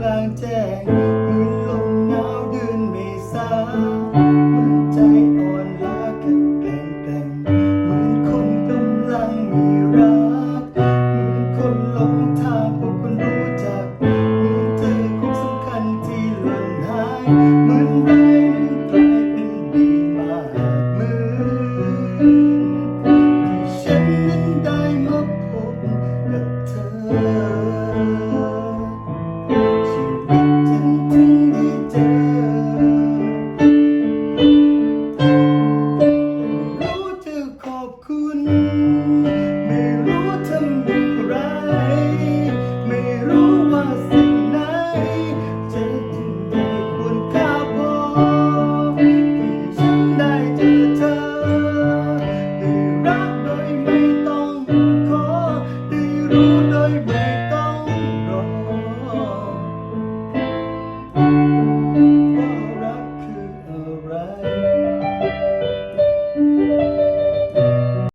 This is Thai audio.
กลางแจ้งเหมือนลมหนาวเดือนเมษาเหมือนใจอ่อนล้ากับแกล้งแต่งเหมือนคนกำลังมีรักเหมือนคนหลงทางพวกคนรู้จักเหมือนเธอคงสำคัญที่หล่นหายเหมือนไรกลายเป็นดีมาเหมือนที่ฉันนั้นได้มาพบกับเธอ